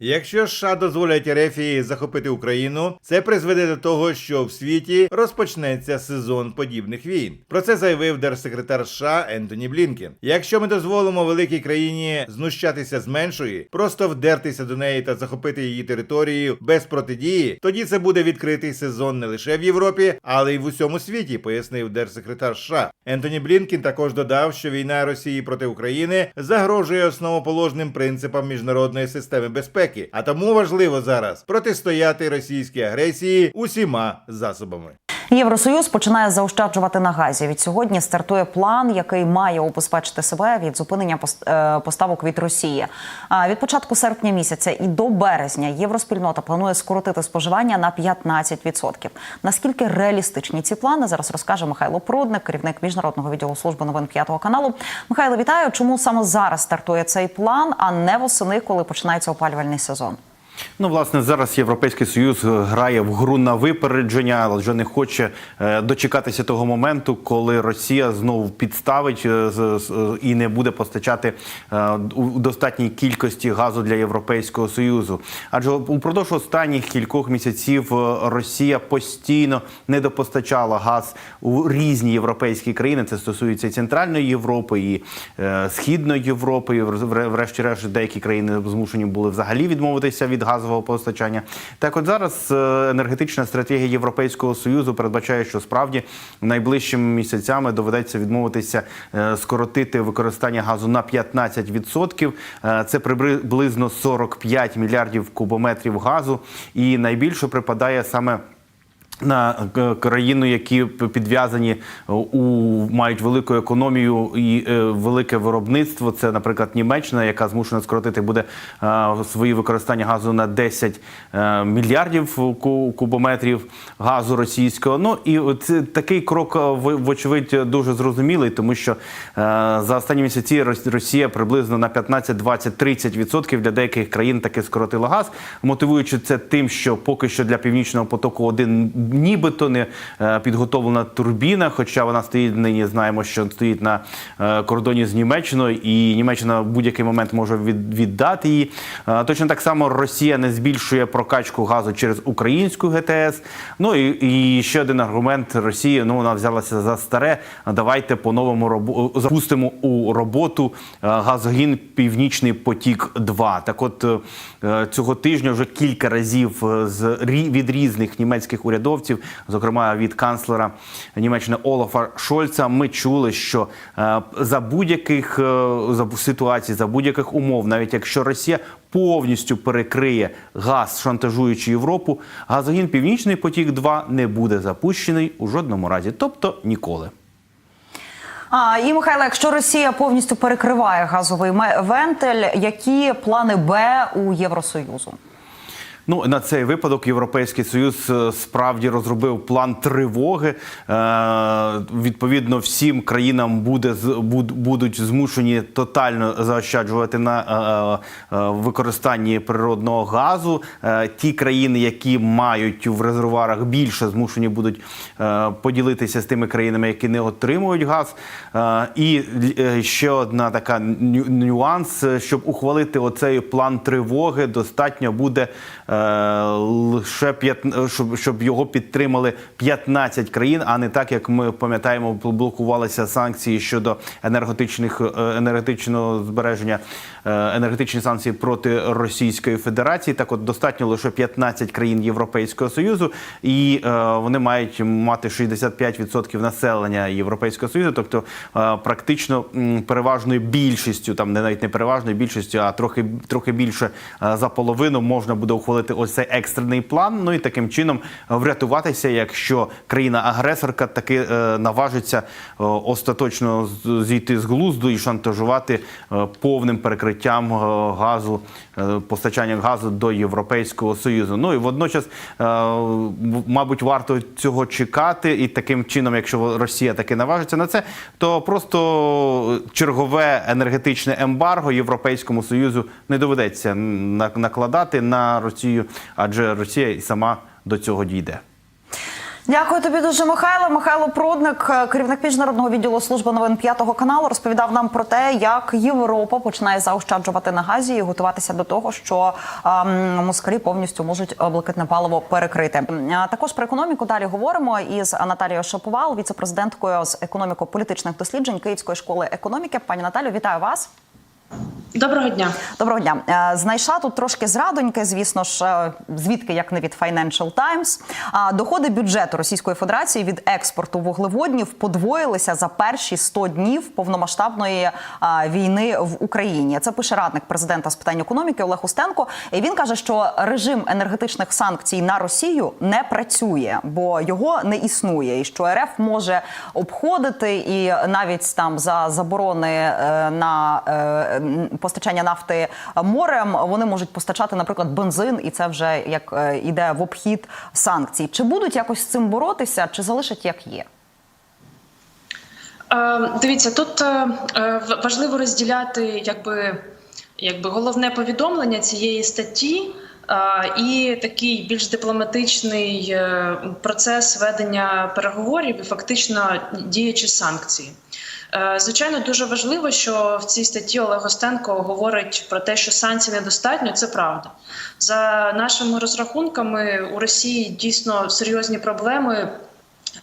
Якщо США дозволять Ерефії захопити Україну, це призведе до того, що в світі розпочнеться сезон подібних війн. Про це заявив держсекретар США Ентоні Блінкен. Якщо ми дозволимо великій країні знущатися з меншої, просто вдертися до неї та захопити її територію без протидії, тоді це буде відкритий сезон не лише в Європі, але й в усьому світі, пояснив держсекретар США. Ентоні Блінкен також додав, що війна Росії проти України загрожує основоположним принципам міжнародної системи безпеки, а тому важливо зараз протистояти російській агресії усіма засобами. Євросоюз починає заощаджувати на газі. Від сьогодні стартує план, який має убезпечити себе від зупинення е, поставок від Росії. А від початку серпня місяця і до березня євроспільнота планує скоротити споживання на 15%. Наскільки реалістичні ці плани зараз розкаже Михайло Прудник, керівник міжнародного відділу служби новин п'ятого каналу. Михайло, вітаю. Чому саме зараз стартує цей план, а не восени, коли починається опалювальний сезон? Ну, власне, зараз Європейський Союз грає в гру на випередження, але вже не хоче е, дочекатися того моменту, коли Росія знову підставить е, і не буде постачати е, у достатній кількості газу для Європейського Союзу. Адже упродовж останніх кількох місяців е, Росія постійно недопостачала газ у різні європейські країни. Це стосується і Центральної Європи, і е, Східної Європи. Врешті-решт деякі країни змушені були взагалі відмовитися від газового постачання. Так, от зараз е, енергетична стратегія Європейського союзу передбачає, що справді найближчими місяцями доведеться відмовитися е, скоротити використання газу на 15%. Е, Це приблизно 45 мільярдів кубометрів газу, і найбільше припадає саме. На країну, які підв'язані е, у мають велику економію і е, велике виробництво. Це, наприклад, Німеччина, яка змушена скоротити буде е, свої використання газу на 10 е, мільярдів кубометрів газу російського. Ну і це такий крок, вочевидь, дуже зрозумілий, тому що за останні місяці Росія приблизно на 15, 20, 30 відсотків для деяких країн таки скоротила газ, мотивуючи це тим, що поки що для північного потоку один нібито не е, підготовлена турбіна, хоча вона стоїть нині, знаємо, що стоїть на е, кордоні з Німеччиною, і Німеччина в будь-який момент може віддати її. Е, Точно так само Росія не збільшує прокачку газу через українську ГТС. Ну і, і ще один аргумент Росії. Ну вона взялася за старе. Давайте по новому робо- запустимо у роботу газогін Північний потік 2 Так, от цього тижня вже кілька разів з від різних німецьких урядовців, зокрема від канцлера Німеччини Олафа Шольца, ми чули, що е, за будь-яких е, за ситуацій, за будь-яких умов, навіть якщо Росія повністю перекриє газ, шантажуючи Європу, газогін Північний потік 2 не буде запущений у жодному разі, тобто ніколи. А і Михайло, якщо Росія повністю перекриває газовий вентиль, які плани Б у Євросоюзу? Ну на цей випадок Європейський Союз е, справді розробив план тривоги. Е, відповідно, всім країнам буде будуть змушені тотально заощаджувати на е, е, використанні природного газу. Е, ті країни, які мають в резервуарах більше, змушені будуть е, поділитися з тими країнами, які не отримують газ. Е, і е, ще одна така ню- нюанс, е, щоб ухвалити оцей план тривоги, достатньо буде е, лише 15, щоб, щоб його підтримали 15 країн, а не так, як ми пам'ятаємо, блокувалися санкції щодо енергетичних е, енергетичного збереження, е, енергетичні санкції проти Російської Федерації. Так, от достатньо лише 15 країн Європейського союзу, і е, вони мають мати 65% населення Європейського союзу, тобто практично переважною більшістю, там не навіть не переважною більшістю, а трохи трохи більше за половину можна буде ухвалити ось цей екстрений план. Ну і таким чином врятуватися, якщо країна-агресорка таки е, наважиться е, остаточно зійти з глузду і шантажувати е, повним перекриттям газу, постачанням газу до Європейського союзу. Ну і водночас, мабуть, варто цього чекати, і таким чином, якщо Росія таки наважиться на це, то просто чергове енергетичне ембарго Європейському союзу не доведеться на- накладати на Росію, адже Росія і сама до цього дійде. Дякую тобі дуже, Михайло. Михайло Прудник, е, керівник міжнародного відділу служби новин п'ятого каналу, розповідав нам про те, як Європа починає заощаджувати на газі і готуватися до того, що ем, москалі повністю можуть е, блакитне паливо перекрити. Також про економіку далі говоримо із Наталією Шаповал, віцепрезиденткою з економіко-політичних досліджень Київської школи економіки. Пані Наталю, вітаю вас. Доброго дня. Доброго дня. Е, Знайшла тут трошки зрадоньки, звісно ж, е, звідки як не від Financial Times. Доходи бюджету Російської Федерації від експорту вуглеводнів подвоїлися за перші 100 днів повномасштабної війни в Україні. Це пише радник президента з питань економіки Олег Устенко. І він каже, що режим енергетичних санкцій на Росію не працює, бо його не існує, і що РФ може обходити і навіть там за заборони е, на е, постачання нафти морем вони можуть постачати, наприклад, бензин, і це вже як е, іде в обхід санкцій. Чи будуть якось з цим боротися, чи залишать як є? Е, Дивіться, тут е, важливо розділяти якби, якби головне повідомлення цієї статті і такий більш дипломатичний процес ведення переговорів і фактично діючі санкції. Е, Звичайно, дуже важливо, що в цій статті Олег Остенко говорить про те, що санкцій недостатньо. Це правда. За нашими розрахунками, у Росії дійсно серйозні проблеми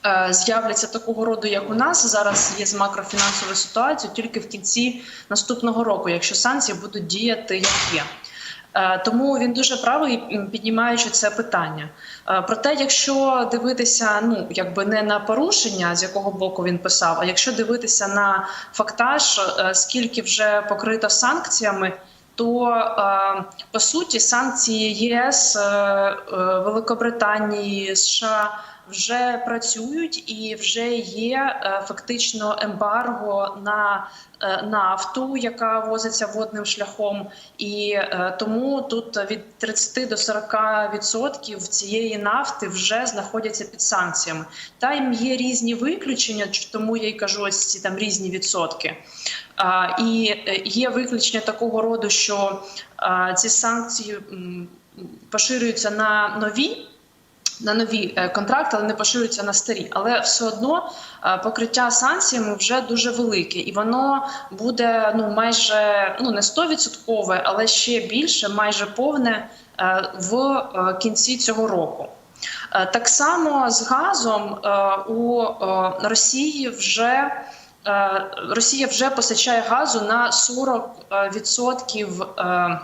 е, з'являться такого роду, як у нас зараз є з макрофінансовою ситуацією тільки в кінці наступного року, якщо санкції будуть діяти як є. Е, Тому він дуже правий, піднімаючи це питання. Е, Проте, якщо дивитися, ну якби не на порушення, з якого боку він писав, а якщо дивитися на фактаж, е, скільки вже покрито санкціями. То е, по суті санкції ЄС, е, е, Великобританії, США вже працюють і вже є фактично ембарго на нафту, яка возиться водним шляхом, і тому тут від 30 до 40 відсотків цієї нафти вже знаходяться під санкціями. Там є різні виключення, тому я й кажу ось ці там різні відсотки. І є виключення такого роду, що а, ці санкції поширюються на нові. На нові е, контракти, але не поширюються на старі. Але все одно покриття санкціями вже дуже велике, і воно буде ну майже ну не 100%, але ще більше, майже повне е, в е, кінці цього року. Так само з газом у Росії вже Росія вже постачає газу на 40% е,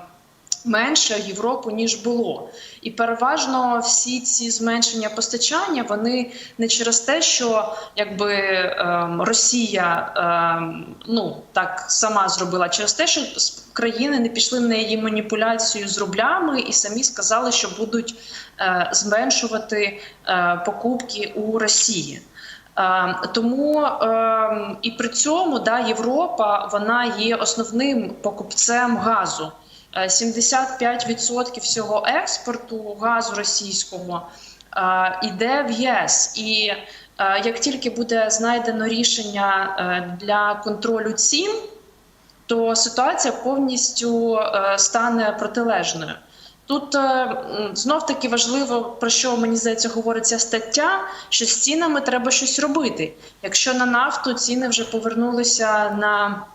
менше Європу ніж було, і переважно всі ці зменшення постачання вони не через те, що якби Росія ну так сама зробила, через те, що країни не пішли на її маніпуляцію з рублями і самі сказали, що будуть е, зменшувати е, покупки у Росії. Е, Тому е, і при цьому да, Європа вона є основним покупцем газу. Е, 75% всього експорту газу російського е, йде в ЄС. І е, як тільки буде знайдено рішення е, для контролю цін, то ситуація повністю е, стане протилежною. Тут знов таки важливо про що мені здається говорить ця стаття, що з цінами треба щось робити. Якщо на нафту ціни вже повернулися на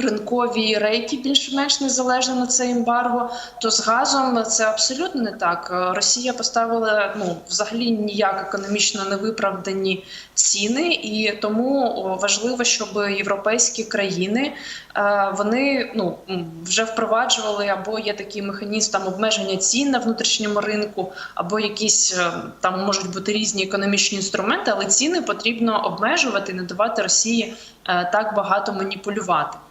ринкові рейки більш-менш незалежно на це ембарго, то з газом це абсолютно не так. Е, Росія поставила ну взагалі ніяк економічно невиправдані ціни, і тому важливо, щоб європейські країни е, вони ну вже впроваджували або є такий механізм там обмеження цін на внутрішньому ринку, або якісь е, там можуть бути різні економічні інструменти, але ціни потрібно обмежувати, не давати Росії так багато маніпулювати.